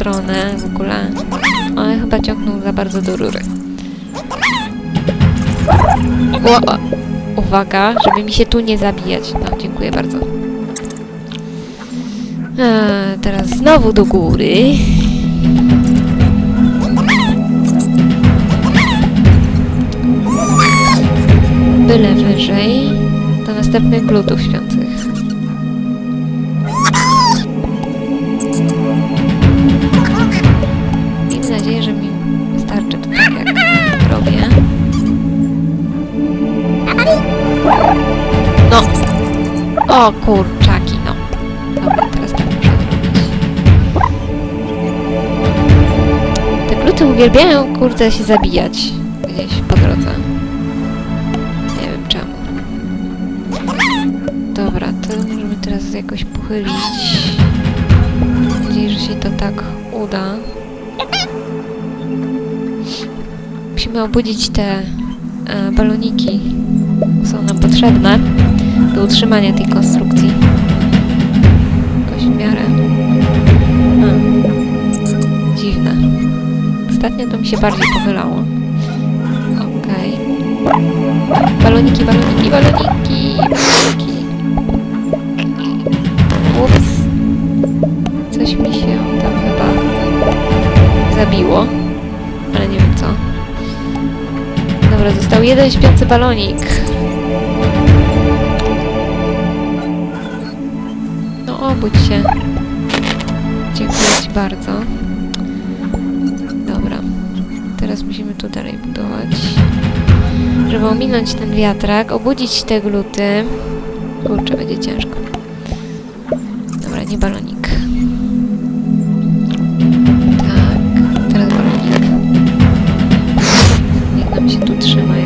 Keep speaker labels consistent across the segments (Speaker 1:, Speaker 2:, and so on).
Speaker 1: stronę w ogóle. Ale chyba ciągnął za bardzo do rury. O, uwaga, żeby mi się tu nie zabijać. No, dziękuję bardzo. Eee, teraz znowu do góry. Byle wyżej do następnych glutów śpiących. No! O kurczaki, no. Dobra, teraz tak muszę zrobić. Te gluty uwielbiają, kurde, się zabijać gdzieś po drodze. Nie wiem czemu. Dobra, to możemy teraz jakoś pochylić. Mam nadzieję, że się to tak uda. Musimy obudzić te e, baloniki. Są nam potrzebne do utrzymania tej konstrukcji. Jakoś w miarę. A, dziwne. Ostatnio to mi się bardziej pochylało. Okej. Baloniki, baloniki, baloniki, baloniki. Ups. Coś mi się tam chyba zabiło. Ale nie wiem co. Dobra, został jeden śpiący balonik. Obudź się. Dziękuję Ci bardzo. Dobra. Teraz musimy tu dalej budować. Żeby ominąć ten wiatrak, obudzić te gluty. Kurczę, będzie ciężko. Dobra, nie balonik. Tak, teraz balonik. Niech nam się tu trzyma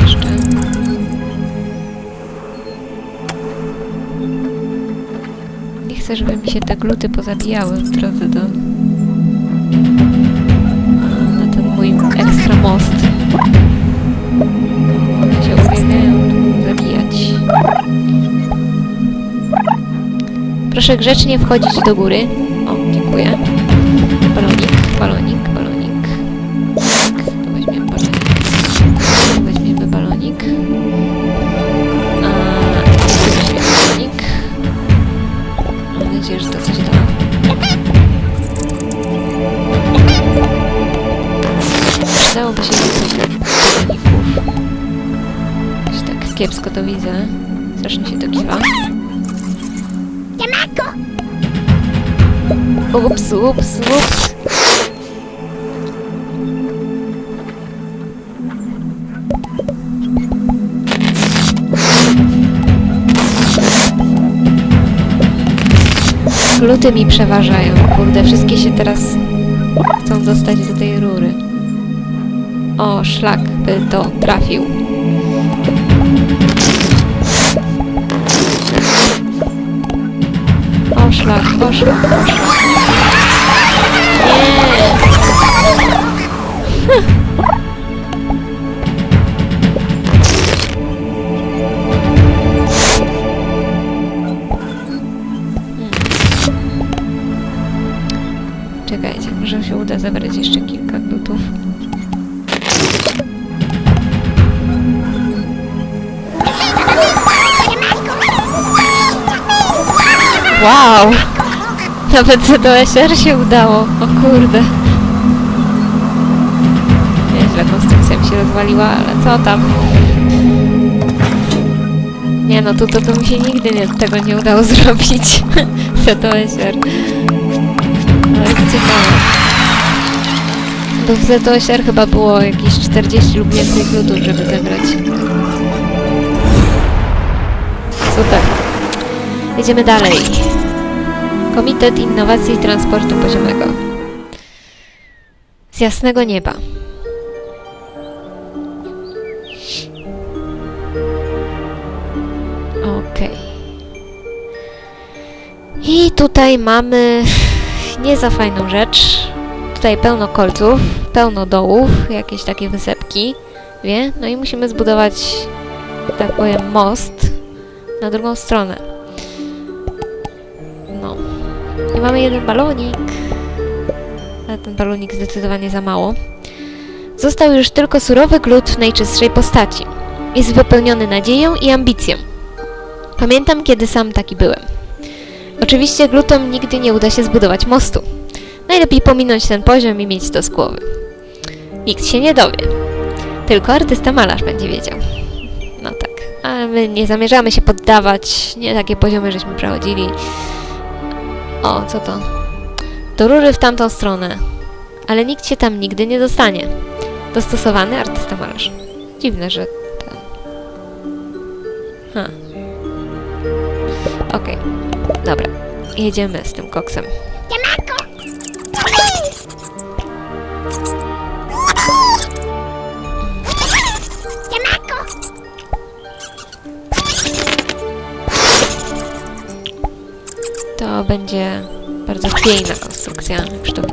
Speaker 1: jeszcze. Nie chcę, żeby mi się te gluty pozabijały w drodze do... na ten mój ekstra most. Się uwielbiają. Proszę grzecznie wchodzić do góry. O, dziękuję. Kiepsko to widzę. Strasznie się to kiwa. Ups, ups, ups. Gluty mi przeważają, kurde, wszystkie się teraz chcą dostać do tej rury. O, szlak by to trafił. Szlak, o, szlak, o, szlak. Nie! Czekajcie, może się uda zabrać jeszcze kilka glutów. Wow! Nawet ZOSR się udało. O kurde. Nieźle konstrukcja mi się rozwaliła, ale co tam? Nie no, tu to, to mi się nigdy nie, tego nie udało zrobić. ZOSR. Ale jest ciekawe. Bo w ZOSR chyba było jakieś 40 lub więcej glutów, żeby zebrać. Super. Jedziemy dalej. Komitet Innowacji Transportu Poziomego. Z jasnego nieba. Okej. I tutaj mamy nie za fajną rzecz. Tutaj pełno kolców, pełno dołów, jakieś takie wysepki, wie? No i musimy zbudować, tak powiem, most na drugą stronę. Mamy jeden balonik. Ale ten balonik zdecydowanie za mało. Został już tylko surowy glut w najczystszej postaci. Jest wypełniony nadzieją i ambicją. Pamiętam, kiedy sam taki byłem. Oczywiście glutom nigdy nie uda się zbudować mostu. Najlepiej pominąć ten poziom i mieć to z głowy. Nikt się nie dowie. Tylko artysta malarz będzie wiedział. No tak. Ale my nie zamierzamy się poddawać. Nie takie poziomy żeśmy przechodzili. O, co to? Do rury w tamtą stronę. Ale nikt się tam nigdy nie dostanie. Dostosowany artysta malarz. Dziwne, że ten... Ha. Okej. Dobra. Jedziemy z tym koksem. To będzie bardzo chwiejna konstrukcja, już to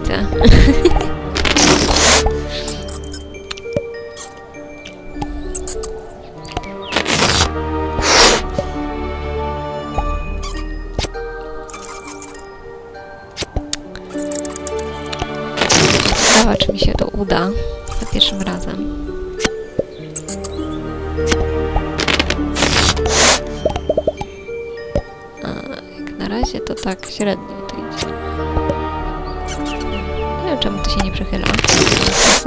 Speaker 1: czy mi się to uda za pierwszym razem. Razie to tak średnio to idzie. Nie wiem, czemu to się nie przechyla w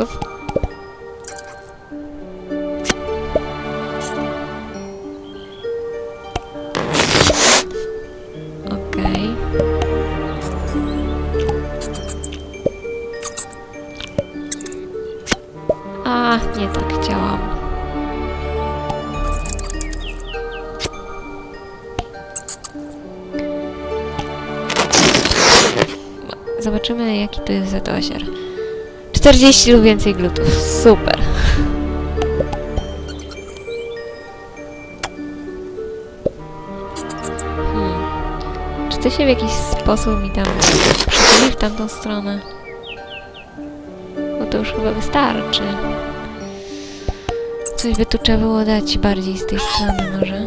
Speaker 1: nie tak chciałam. Zobaczymy, jaki to jest zetosier. 40 lub więcej glutów. Super. Hmm. Czy to się w jakiś sposób mi tam przychyli w tamtą stronę? Bo to już chyba wystarczy. Coś by tu trzeba było dać bardziej z tej strony może.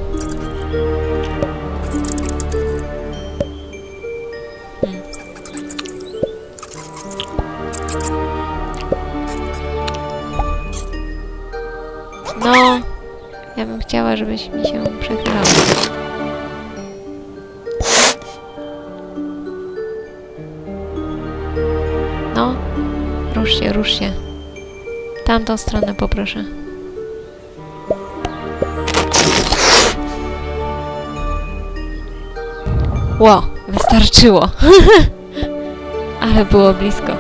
Speaker 1: No, ja bym chciała, żebyś mi się przechylał. No, rusz się, rusz się. Tamtą stronę poproszę. Ło, wystarczyło. Ale było blisko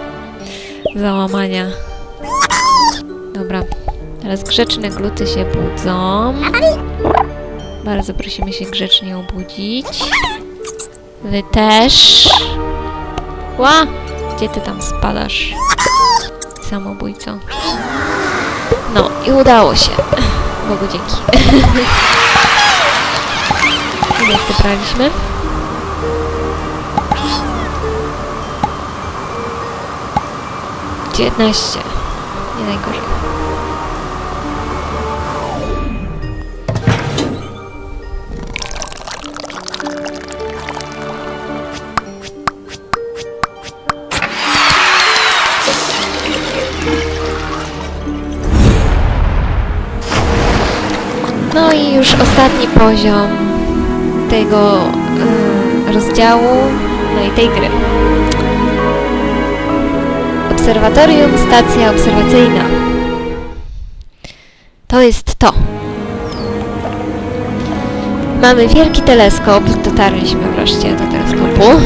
Speaker 1: załamania. Teraz grzeczne gluty się budzą. Bardzo prosimy się grzecznie obudzić. Wy też. Ła! Gdzie ty tam spadasz? Samobójco. No i udało się. Bogu dzięki. Ile zebraliśmy? Dziewiętnaście. Nie najgorzej. No i już ostatni poziom tego y, rozdziału, no i tej gry. Obserwatorium, stacja obserwacyjna. To jest to. Mamy wielki teleskop. Dotarliśmy wreszcie do teleskopu.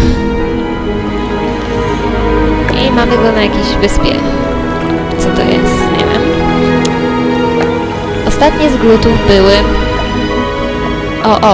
Speaker 1: I mamy go na jakiejś wyspie. Co to jest? Ostatnie z glutów były... O, o,